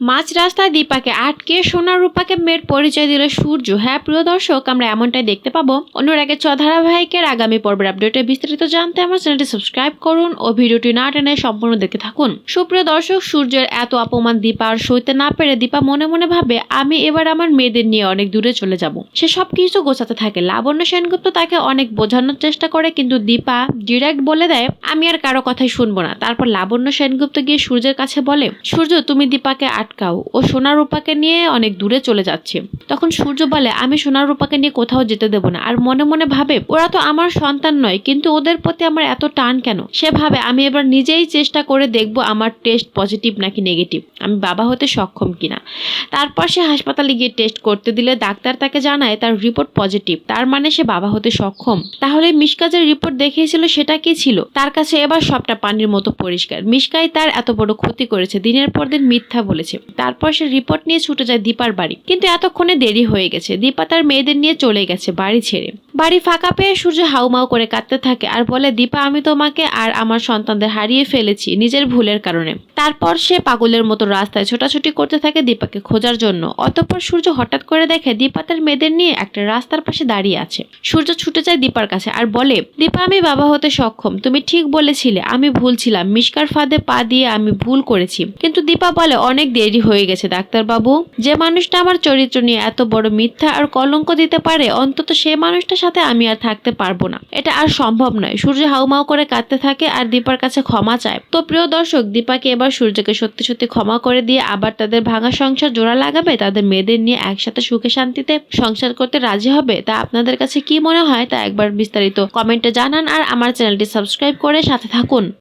মাঝ রাস্তায় দীপাকে আটকে সোনা রূপাকে মেয়ের পরিচয় দিল সূর্য। হ্যাঁ প্রিয় দর্শক, আমরা এমনটাই দেখতে পাবো। অনুরাগের চ ধারাবাহিকের আগামী পর্বের আপডেটে বিস্তারিত জানতে আমার চ্যানেলটি সাবস্ক্রাইব করুন ও ভিডিওটি না টেনে সম্পূর্ণ দেখে থাকুন। সুপ্রিয় দর্শক, সূর্যের এত অপমান দীপা আর সইতে না পেরে দীপা মনে মনে ভাবে, আমি এবার আমার মেয়েদের নিয়ে অনেক দূরে চলে যাব। সে সব কিছু গোছাতে থাকে। লাবণ্য সেনগুপ্ত তাকে অনেক বোঝানোর চেষ্টা করে, কিন্তু দীপা ডিরেক্ট বলে দেয়, আমি আর কারও কথাই শুনব না। তারপর লাবণ্য সেনগুপ্ত গিয়ে সূর্যের কাছে বলে, সূর্য, তুমি দীপাকে আটকাও। ও সোনার রূপাকে নিয়ে অনেক দূরে চলে যাচ্ছে। তখন সূর্য বলে, আমি সোনার রূপাকে নিয়ে কোথাও যেতে দেবো না। আর মনে মনে ভাবে, ওরা তো আমার সন্তান নয়, কিন্তু ওদের প্রতি আমার এত টান কেন? সে ভাবে, আমি এবার নিজেই চেষ্টা করে দেখব আমার টেস্ট পজিটিভ নাকি নেগেটিভ আমি বাবা হতে সক্ষম কিনা? তারপর সে হাসপাতালে গিয়ে টেস্ট করতে দিলে, ডাক্তার তাকে জানায়, তার রিপোর্ট পজিটিভ তার মানে সে বাবা হতে সক্ষম। তাহলে মিসকাজের রিপোর্ট দেখিয়েছিল সেটা কি ছিল? তার কাছে এবার সবটা পানির মতো পরিষ্কার। মিসকাই তার এত বড় ক্ষতি করেছে, দিনের পর দিন মিথ্যা বলেছে। তারপর সে রিপোর্ট নিয়ে ছুটে যায় দীপার বাড়ি। কিন্তু এতক্ষণে দেরি হয়ে গেছে। দীপা তার মেয়েদের নিয়ে চলে গেছে বাড়ি ছেড়ে। বাড়ি ফাঁকা পেয়ে সূর্য হাউমাউ করে কাঁদতে থাকে আর বলে, দীপা, আমি তোমাকে আর আমার সন্তানদের হারিয়ে ফেলেছি নিজের ভুলের কারণে। তারপর সে পাগলের মতো রাস্তায় ছোটাছুটি করতে থাকে দীপাকে খোঁজার জন্য। অতঃপর সূর্য হঠাৎ করে দেখে দীপা তার মেয়েদের নিয়ে একটা রাস্তার পাশে দাঁড়িয়ে আছে। সূর্য ছুটে যায় দীপার কাছে আর বলে, দীপা, আমি বাবা হতে সক্ষম। তুমি ঠিক বলেছিলে, আমি ভুল ছিলাম। মিষ্কার ফাঁদে পা দিয়ে আমি ভুল করেছি। কিন্তু দীপা বলে, অনেক দেরি হয়ে গেছে, ডাক্তারবাবু। যে মানুষটা আমার চরিত্র নিয়ে এত বড় মিথ্যা আর কলঙ্ক দিতে পারে, অন্তত সে মানুষটার সাথে আমি আর থাকতে পারব না। এটা আর সম্ভব নয়। সূর্য হাউমাউ করে কাঁদতে থাকে আর দীপার কাছে ক্ষমা চায়। তো প্রিয় দর্শক, দীপাকে এবার সূর্যকে সত্যি সত্যি ক্ষমা করে দিয়ে আবার তাদের ভাঙা সংসার জোড়া লাগাবে, তাদের মেয়েদের নিয়ে একসাথে সুখে শান্তিতে সংসার করতে রাজি হবে, তা আপনাদের কাছে কি মনে হয়? তা একবার বিস্তারিত কমেন্টে জানান আর আমার চ্যানেলটি সাবস্ক্রাইব করে সাথে থাকুন।